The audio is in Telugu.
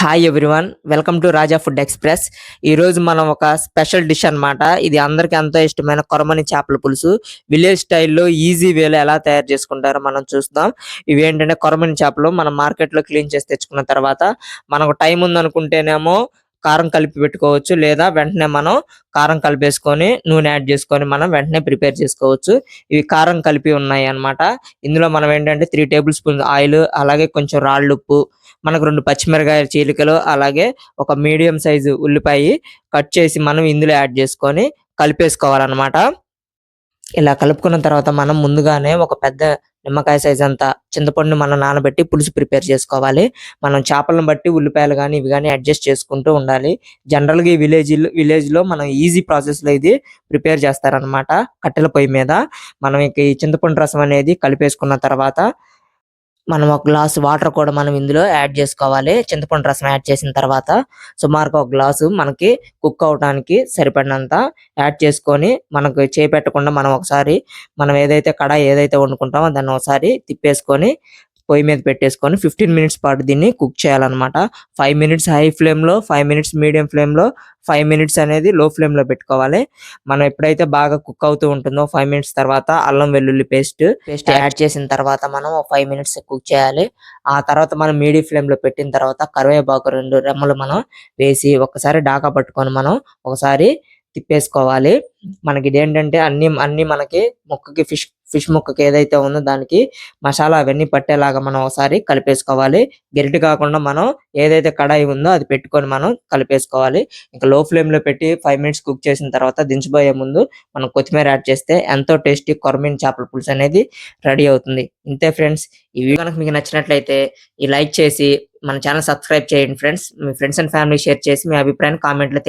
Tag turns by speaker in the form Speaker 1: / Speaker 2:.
Speaker 1: Hi everyone welcome to Raja food express ఈ రోజు మనం ఒక స్పెషల్ డిష్ అన్నమాట. ఇది అందరికి ఎంతో ఇష్టమైన కొరమని చేపల పులుసు. విలేజ్ స్టైల్లో ఈజీ వేలో ఎలా తయారు చేసుకుంటారో మనం చూస్తాం. ఇవి ఏంటంటే కొరమని చేపలు. మనం మార్కెట్లో క్లీన్ చేసి తెచ్చుకున్న తర్వాత మనకు టైం ఉందనుకుంటేనేమో కారం కలిపి పెట్టుకోవచ్చు లేదా వెంటనే మనం కారం కలిపేసుకొని నూనె యాడ్ చేసుకొని మనం వెంటనే ప్రిపేర్ చేసుకోవచ్చు. ఇవి కారం కలిపి ఉన్నాయి అన్నమాట. ఇందులో మనం ఏంటంటే త్రీ టేబుల్ స్పూన్ ఆయిల్ అలాగే కొంచెం రాళ్ళు ఉప్పు మనకు రెండు పచ్చిమిరకాయ చీలికలు అలాగే ఒక మీడియం సైజు ఉల్లిపాయ కట్ చేసి మనం ఇందులో యాడ్ చేసుకొని కలిపేసుకోవాలన్నమాట. ఇలా కలుపుకున్న తర్వాత మనం ముందుగానే ఒక పెద్ద నిమ్మకాయ సైజ్ అంతా చింతపండు మనం నానబెట్టి పులుసు ప్రిపేర్ చేసుకోవాలి. మనం చేపలను బట్టి ఉల్లిపాయలు కానీ ఇవి కానీ అడ్జస్ట్ చేసుకుంటూ ఉండాలి. జనరల్గా ఈ విలేజ్ విలేజ్లో మనం ఈజీ ప్రాసెస్లో ఇది ప్రిపేర్ చేస్తారనమాట కట్టెల పొయ్యి మీద. మనం ఇక ఈ చింతపండు రసం అనేది కలిపేసుకున్న తర్వాత మనం ఒక గ్లాస్ వాటర్ కూడా మనం ఇందులో యాడ్ చేసుకోవాలి. చింతపండు రసం యాడ్ చేసిన తర్వాత సుమారుగా ఒక గ్లాసు మనకి కుక్ అవడానికి సరిపడినంత యాడ్ చేసుకొని మనకు చేపెట్టకుండా మనం ఒకసారి మనం ఏదైతే కడాయి ఏదైతే వండుకుంటామో దాన్ని ఒకసారి తిప్పేసుకొని పొయ్యి మీద పెట్టేసుకొని ఫిఫ్టీన్ మినిట్స్ పాటు దీన్ని కుక్ చేయాలన్నమాట. ఫైవ్ మినిట్స్ హై ఫ్లేమ్లో ఫైవ్ మినిట్స్ మీడియం ఫ్లేమ్లో ఫైవ్ మినిట్స్ అనేది లో ఫ్లేమ్లో పెట్టుకోవాలి. మనం ఎప్పుడైతే బాగా కుక్ అవుతూ ఉంటుందో ఫైవ్ మినిట్స్ తర్వాత అల్లం వెల్లుల్లి పేస్ట్ పేస్ట్ యాడ్ చేసిన తర్వాత మనం ఫైవ్ మినిట్స్ కుక్ చేయాలి. ఆ తర్వాత మనం మీడియం ఫ్లేమ్లో పెట్టిన తర్వాత కరివేపాకు రెండు రెమ్మలు మనం వేసి ఒకసారి డాకా పట్టుకొని మనం ఒకసారి తిప్పేసుకోవాలి. మనకి ఇదేంటంటే అన్ని అన్ని మనకి ముక్కకి ఫిష్ ఫిష్ ముక్కకి ఏదైతే ఉందో దానికి మసాలా అవన్నీ పట్టేలాగా మనం ఒకసారి కలిపేసుకోవాలి. గరిటె కాకుండా మనం ఏదైతే కడాయి ఉందో అది పెట్టుకొని మనం కలిపేసుకోవాలి. ఇంకా లో ఫ్లేమ్లో పెట్టి ఫైవ్ మినిట్స్ కుక్ చేసిన తర్వాత దించబోయే ముందు మనం కొత్తిమీర యాడ్ చేస్తే ఎంతో టేస్టీ కొరమీన్ చేపల పులుసు అనేది రెడీ అవుతుంది. ఇంతే ఫ్రెండ్స్ ఈ వీడియో కనుక మీకు నచ్చినట్లయితే ఈ లైక్ చేసి మన ఛానల్ సబ్స్క్రైబ్ చేయండి ఫ్రెండ్స్ మీ ఫ్రెండ్స్ అండ్ ఫ్యామిలీ షేర్ చేసి మీ అభిప్రాయాన్ని కామెంట్లో